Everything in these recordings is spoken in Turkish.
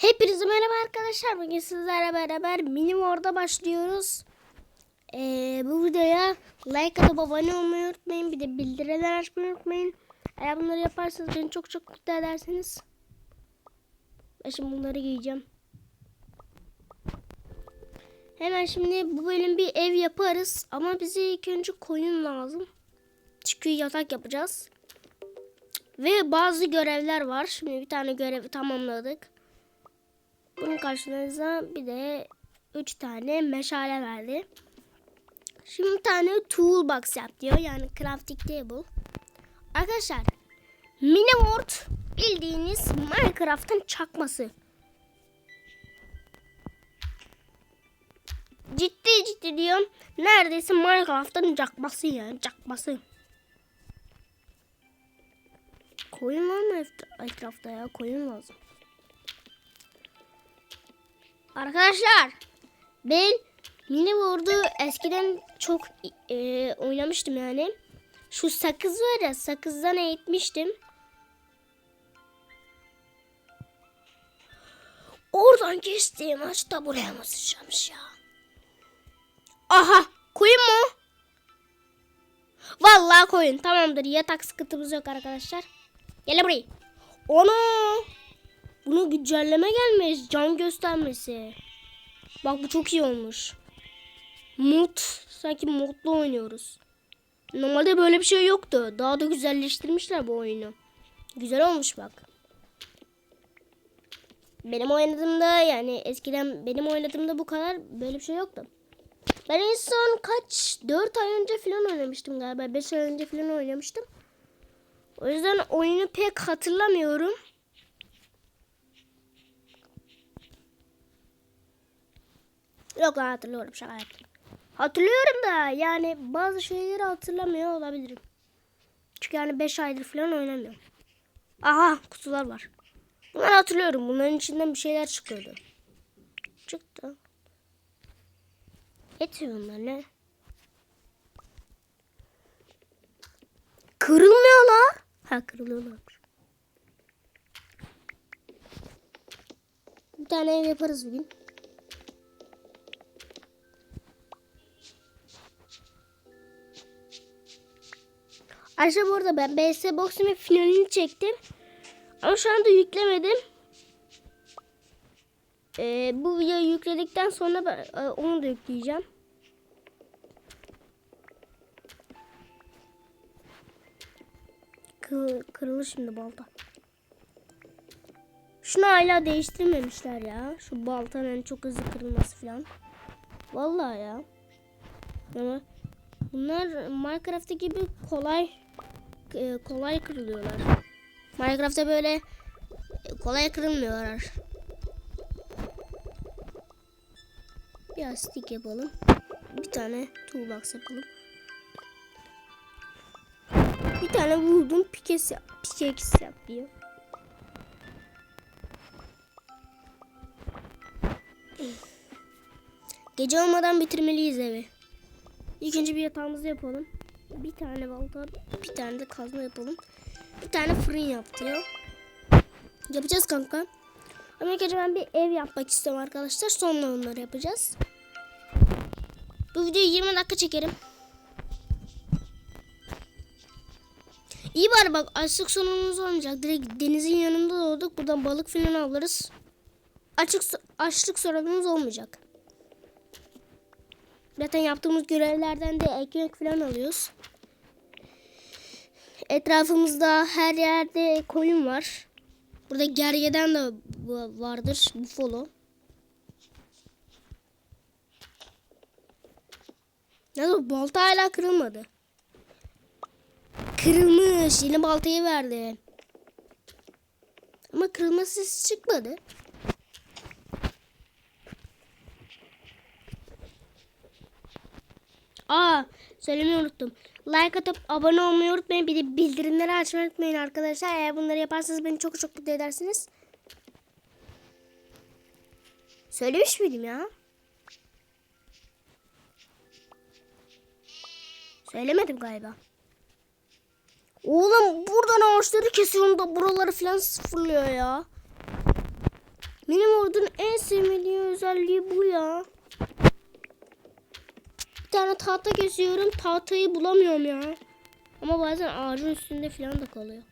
Hepinize merhaba arkadaşlar. Bugün sizlerle beraber mini War'da başlıyoruz. Ee, bu videoya like atıp abone olmayı unutmayın. Bir de bildirimleri açmayı unutmayın. Eğer bunları yaparsanız beni çok çok mutlu edersiniz. Ben şimdi bunları giyeceğim. Hemen şimdi bu bölüm bir ev yaparız. Ama bize ilk önce koyun lazım. Çünkü yatak yapacağız. Ve bazı görevler var. Şimdi bir tane görevi tamamladık. Bunun karşılığında bir de 3 tane meşale verdi. Şimdi bir tane toolbox yap diyor. Yani crafting table. Arkadaşlar mini world bildiğiniz Minecraft'ın çakması. Ciddi ciddi diyorum. Neredeyse Minecraft'ın çakması yani çakması. Koyun var mı et- etrafta ya? Koyun lazım. Arkadaşlar ben mini World'u eskiden çok e, oynamıştım yani. Şu sakız var ya sakızdan eğitmiştim. Oradan geçtiğim açta buraya mı sıçramış ya? Aha koyun mu? Vallahi koyun tamamdır yatak sıkıntımız yok arkadaşlar. Gel buraya. Onu. Bunu güncelleme gelmiş. Can göstermesi. Bak bu çok iyi olmuş. Mod. Sanki modlu oynuyoruz. Normalde böyle bir şey yoktu. Daha da güzelleştirmişler bu oyunu. Güzel olmuş bak. Benim oynadığımda yani eskiden benim oynadığımda bu kadar böyle bir şey yoktu. Ben en son kaç 4 ay önce falan oynamıştım galiba. 5 ay önce falan oynamıştım. O yüzden oyunu pek hatırlamıyorum. Yok lan hatırlıyorum şaka yaptım. Hatırlıyorum da yani bazı şeyleri hatırlamıyor olabilirim. Çünkü yani 5 aydır falan oynamıyorum. Aha kutular var. Bunları hatırlıyorum. Bunların içinden bir şeyler çıkıyordu. Çıktı. Yetiyor bunlar ne? Kırılmıyorlar. Ha kırılıyorlarmış. Bir tane ev yaparız bugün. Ayrıca bu arada ben BS Box'un finalini çektim. Ama şu anda yüklemedim. Ee, bu videoyu yükledikten sonra ben, e, onu da yükleyeceğim. Kır, kırılır şimdi balta. Şunu hala değiştirmemişler ya. Şu baltanın çok hızlı kırılması falan. Vallahi ya. Ama bunlar Minecraft'ta gibi kolay e, kolay kırılıyorlar. Minecraft'ta böyle e, kolay kırılmıyorlar. Biraz stick yapalım. Bir tane toolbox yapalım. Bir tane vurdum pikes yap, pickaxe yap diyor. Gece olmadan bitirmeliyiz evi. İlk bir yatağımızı yapalım. Bir tane balta, bir tane de kazma yapalım. Bir tane fırın yap diyor. Yapacağız kanka. Ama önce ben bir ev yapmak istiyorum arkadaşlar. Sonra onları yapacağız. Bu videoyu 20 dakika çekerim. İyi bari bak açlık sorunumuz olmayacak. Direkt denizin yanında doğduk. Buradan balık falan alırız. Açık, açlık sorunumuz olmayacak. Zaten yaptığımız görevlerden de ekmek falan alıyoruz. Etrafımızda her yerde koyun var. Burada gergeden de vardır. Buffalo. Ya balta hala kırılmadı. Kırılmış. Yeni baltayı verdi. Ama kırılma sesi çıkmadı. Aa, söylemeyi unuttum. Like atıp abone olmayı unutmayın. Bir de bildirimleri açmayı unutmayın arkadaşlar. Eğer bunları yaparsanız beni çok çok mutlu edersiniz. Söylemiş miydim ya? Söylemedim galiba. Oğlum buradan ağaçları kesiyorum da buraları falan sıfırlıyor ya. Benim ordunun en sevmediğim özelliği bu ya. Bir tane tahta kesiyorum. Tahtayı bulamıyorum ya. Ama bazen ağacın üstünde falan da kalıyor.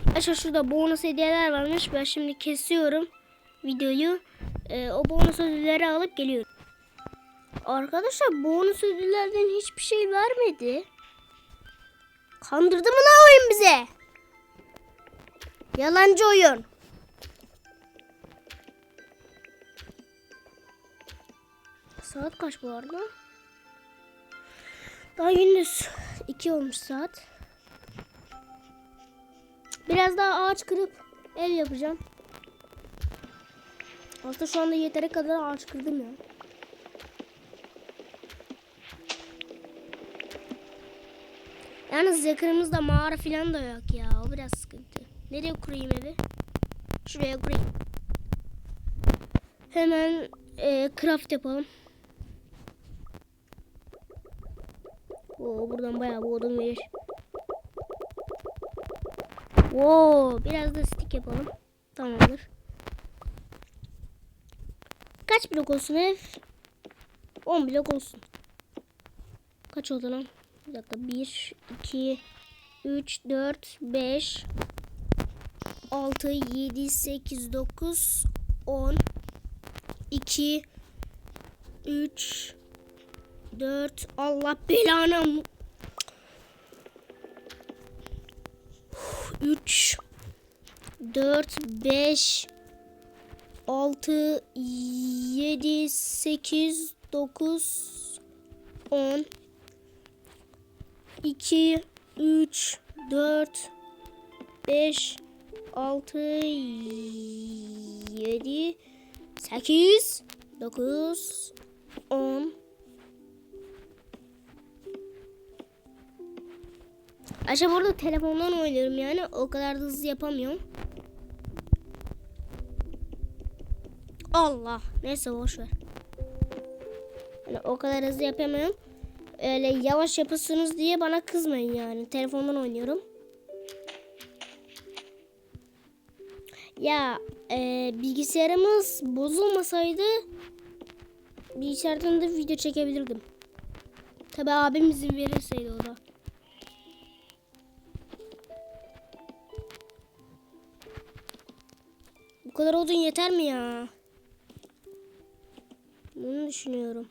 Arkadaşlar şurada bonus hediyeler varmış. Ben şimdi kesiyorum videoyu. Ee, o bonus ödülleri alıp geliyorum. Arkadaşlar bonus ödüllerden hiçbir şey vermedi. Kandırdı mı ne oyun bize? Yalancı oyun. Saat kaç bu arada? Daha gündüz. 2 olmuş saat. Biraz daha ağaç kırıp ev yapacağım. Aslında şu anda yeteri kadar ağaç kırdım ya. Yalnız yakınımızda mağara falan da yok ya. O biraz sıkıntı. Nereye kurayım evi? Şuraya kurayım. Hemen e, craft yapalım. Oo, buradan bayağı bir odun verir. Oo, biraz da stick yapalım. Tamamdır. Kaç blok olsun ev? 10 blok olsun. Kaç oldu lan? Bir dakika. 1, 2, 3, 4, 5, 6, 7, 8, 9, 10, 2, 3, 4. Allah belanı. 3, 4, 5, 6, 7, 8, 9, 10, 2, 3, 4, 5, 6, 7, 8, 9, 10. Aşağı burada telefondan oynuyorum yani o kadar da hızlı yapamıyorum. Allah. Neyse boş. Yani o kadar hızlı yapamıyorum. Öyle yavaş yapısınız diye bana kızmayın yani. Telefondan oynuyorum. Ya e, bilgisayarımız bozulmasaydı bilgisayardan da video çekebilirdim. Tabi abim izin verirseydi o da. Bu kadar odun yeter mi ya? Bunu düşünüyorum.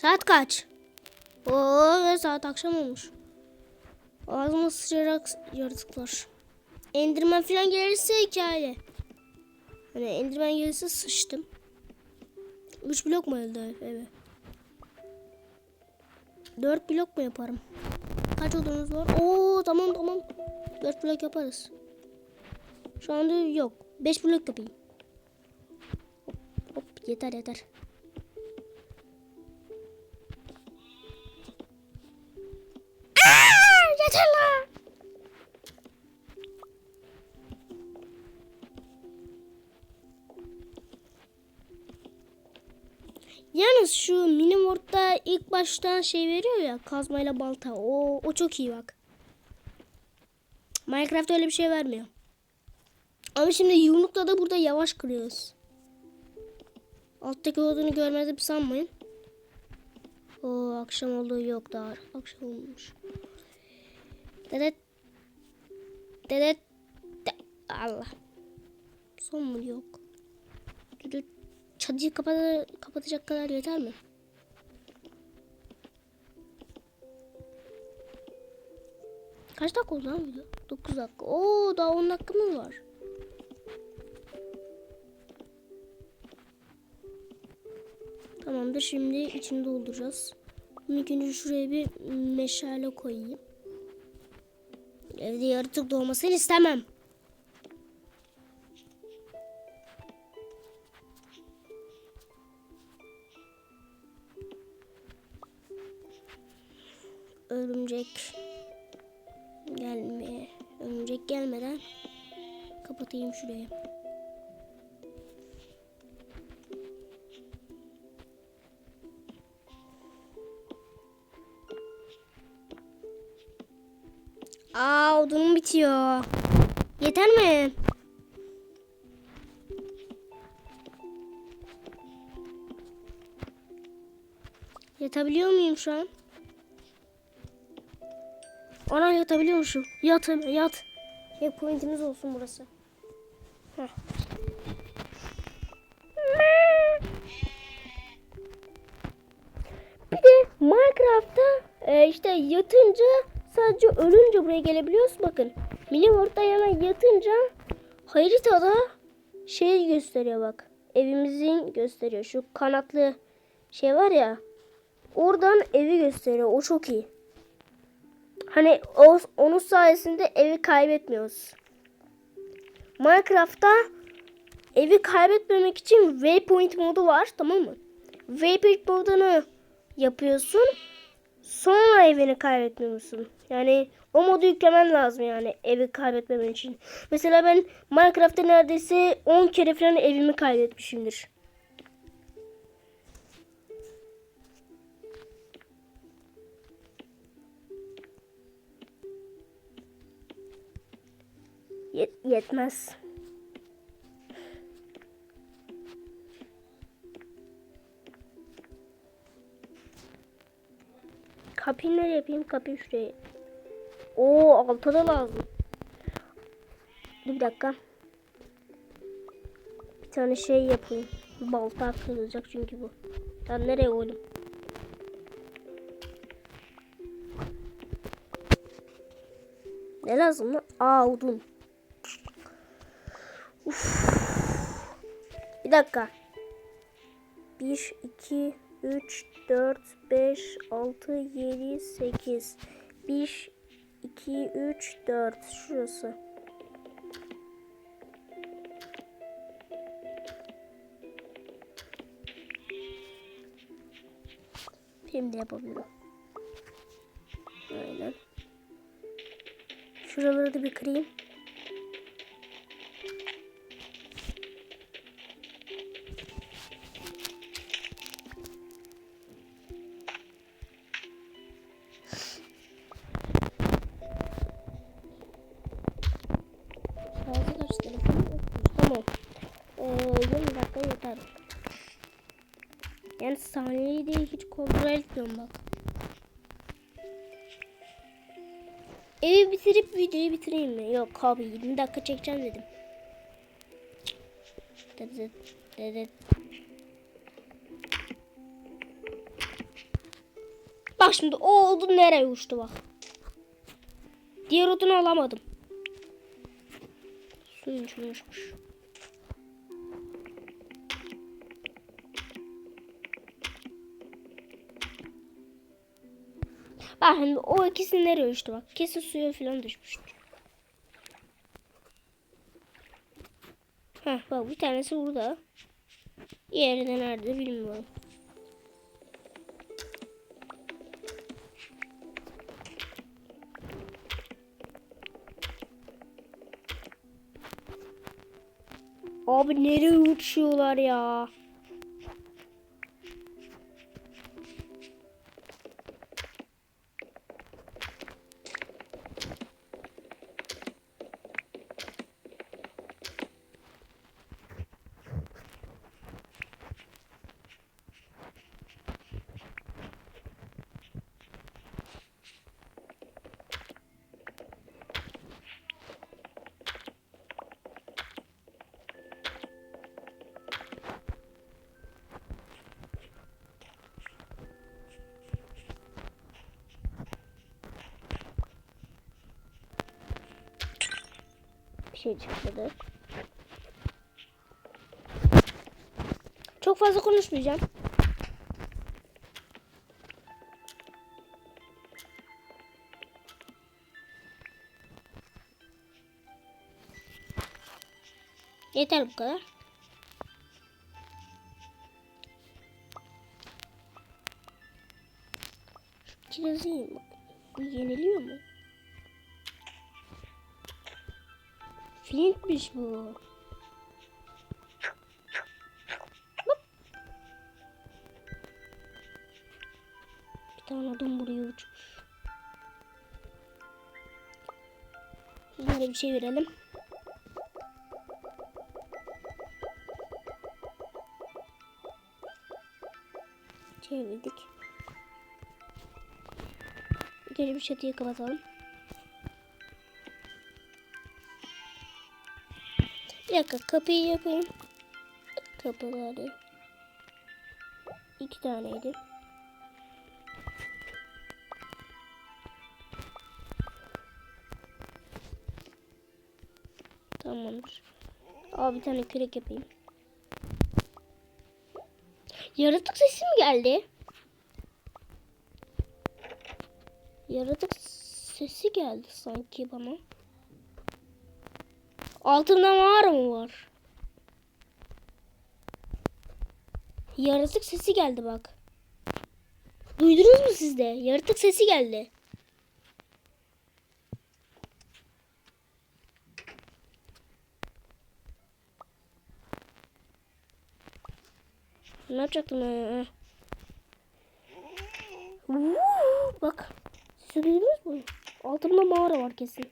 Saat kaç? Oo, saat akşam olmuş. Ağzıma sıçrayarak yaratıklar. Endirmen falan gelirse hikaye. Hani endirmen gelirse sıçtım. Üç blok mu elde eve? Dört blok mu yaparım? Kaç odunuz var? Oo tamam tamam. Dört blok yaparız. Şu anda yok. Beş blok yapayım. Hop, hop yeter. Yeter Yalnız şu mini modda ilk baştan şey veriyor ya kazmayla balta. O, o çok iyi bak. Minecraft öyle bir şey vermiyor. Ama şimdi yumrukla da burada yavaş kırıyoruz. Alttaki odunu görmedim sanmayın. O akşam oldu yok daha akşam olmuş. Dedet. Dedet. De Allah. Son mu yok? Düdüt. Çadıyı kapat kapatacak kadar yeter mi? Kaç dakika oldu lan video? 9 dakika. Oo daha 10 dakikamız var. Tamamdır şimdi içini dolduracağız. İlk şuraya bir meşale koyayım. Evde yaratık doğmasını istemem. Örümcek gelmeye örümcek gelmeden kapatayım şurayı. Aa odunum bitiyor. Yeter mi? Yatabiliyor muyum şu an? Ana yatabiliyormuşum. Yat hemen yat. Hep pointimiz olsun burası. Bir de Minecraft'ta e, işte yatınca sadece ölünce buraya gelebiliyoruz. Bakın. Minimort'ta yana yatınca haritada şey gösteriyor bak. Evimizin gösteriyor. Şu kanatlı şey var ya. Oradan evi gösteriyor. O çok iyi. Hani o, onun sayesinde evi kaybetmiyoruz. Minecraft'ta evi kaybetmemek için waypoint modu var tamam mı? Waypoint modunu yapıyorsun. Sonra evini kaybetmiyorsun. Yani o modu yüklemen lazım yani evi kaybetmemen için. Mesela ben Minecraft'ta neredeyse 10 kere falan evimi kaybetmişimdir. Yet- yetmez. Kapıyı nereye yapayım? Kapıyı şuraya. Oo altta da lazım. Dur bir dakika. Bir tane şey yapayım. Balta kırılacak çünkü bu. Ben nereye koydum? Ne lazım lan? Aa odun. Uf. Bir dakika. 1, 2, 3, 4, 5, 6, 7, 8. 1, 2, 3, 4. Şurası. Şimdi yapabilirim. Aynen. Şuraları da bir kırayım. De hiç kontrol etmiyorum bak. Evi bitirip videoyu bitireyim mi? Yok abi 20 dakika çekeceğim dedim. Dedet, dedet. Bak şimdi o odun nereye uçtu bak. Diğer odunu alamadım. Suyun içine uçmuş. Bak şimdi o ikisi nereye uçtu bak. Kesin suya falan düşmüştür. Heh bak bir tanesi burada. Diğeri de nerede bilmiyorum. Abi nereye uçuyorlar ya? Şey çıkmadı. Çok fazla konuşmayacağım. Yeter bu kadar. Kirazı yiyeyim bak. Bu yeniliyor mu? Flintmiş bu. Bir tane adam buraya uçmuş. Bunlara bir şey verelim. Çevirdik. Geri bir çatıyı kapatalım. Bir dakika kapıyı yapayım. Kapıları. İki taneydi. Tamamdır. Aa bir tane kürek yapayım. Yaratık sesi mi geldi? Yaratık sesi geldi sanki bana. Altında mağara mı var? Yaratık sesi geldi bak. Duydunuz mu siz de? Yaratık sesi geldi. Ne yapacaktım ben? Uuu, Bak. Siz duydunuz? Altında mağara var kesin.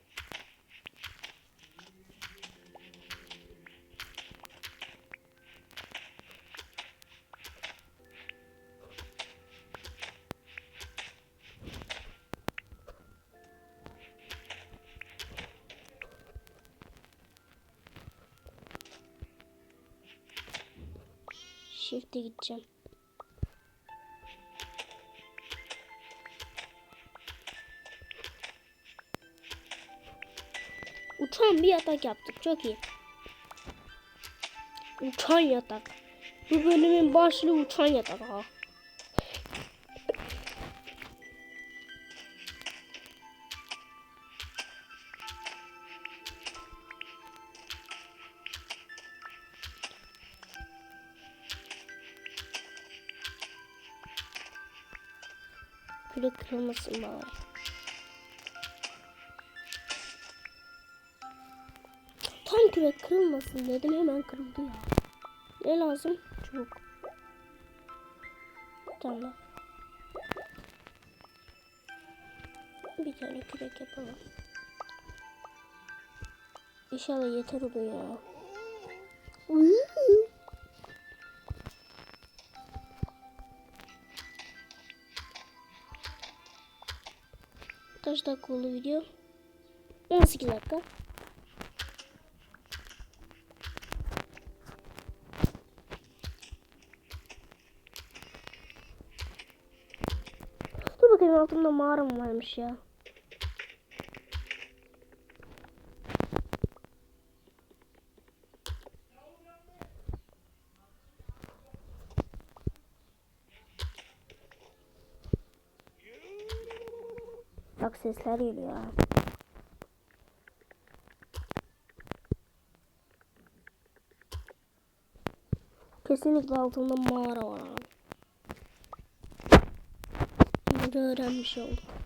Gideceğim. Uçan bir yatak yaptık. Çok iyi. Uçan yatak. Bu bölümün başlığı uçan yatak ha. Kırılmasın bari. Tam kürek kırılmasın dedim hemen kırıldı ya. Ne lazım? Çubuk. Daha. Bir tane kürek yapalım. İnşallah yeter olur ya. Dakika oldu video? 18 dakika. Dur bakayım altında mağara mı varmış ya? Bak sesler geliyor. Kesinlikle altında mağara var. Bunu öğrenmiş olduk.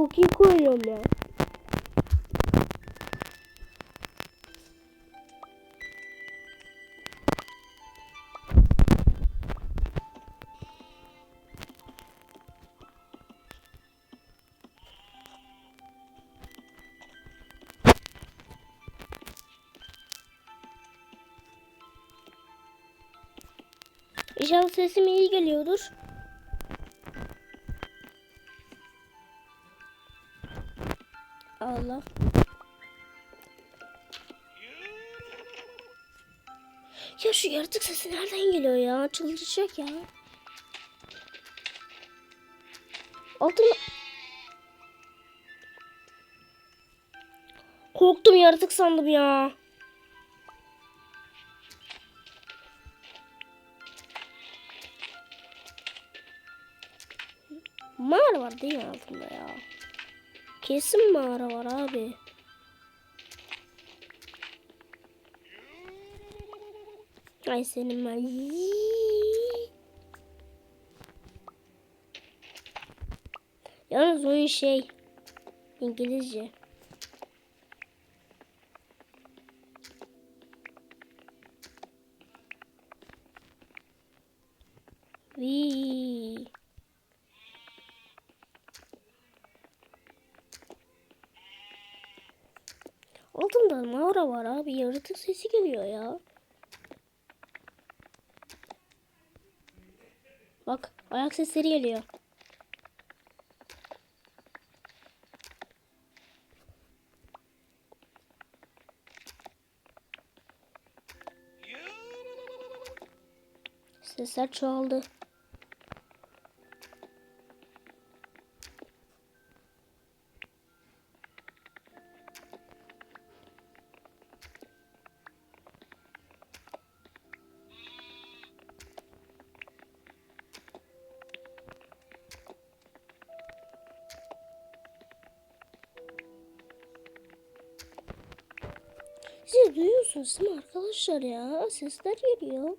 Çok iyi koyuyorum ya. İnşallah sesim iyi geliyordur. inşallah. Ya şu yaratık sesi nereden geliyor ya? Çıldıracak ya. Altın... Korktum yaratık sandım ya. Mağara var değil mi altında ya? Kesin mağara var abi. Ay senin ben. Yalnız oyun şey İngilizce. Vii. Altında mağara var abi. Yaratık sesi geliyor ya. Bak ayak sesleri geliyor. Sesler çoğaldı. Siz duyuyorsunuz değil mi arkadaşlar ya? Sesler geliyor.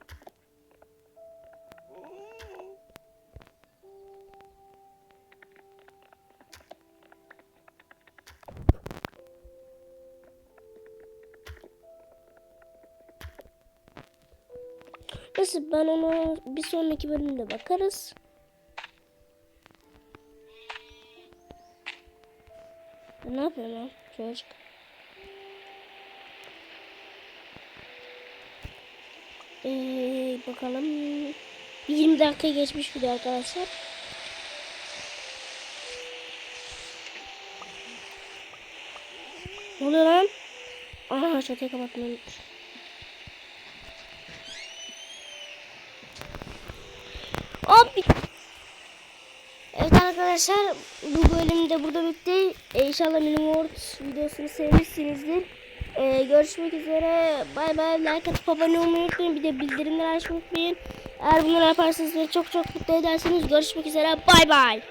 Neyse ben ona bir sonraki bölümde bakarız. Ne yapıyor lan çocuk? Ee, bakalım. 20 dakika geçmiş video arkadaşlar. Ne oluyor lan? Aha çatıyı kapatmayı. Abi. Evet arkadaşlar bu bölümde burada bitti. Ee, inşallah Minimort videosunu sevmişsinizdir. Ee, görüşmek üzere. Bay bay. Like atıp abone olmayı unutmayın. Bir de bildirimleri açmayı unutmayın. Eğer bunları yaparsanız beni çok çok mutlu edersiniz. Görüşmek üzere. Bay bay.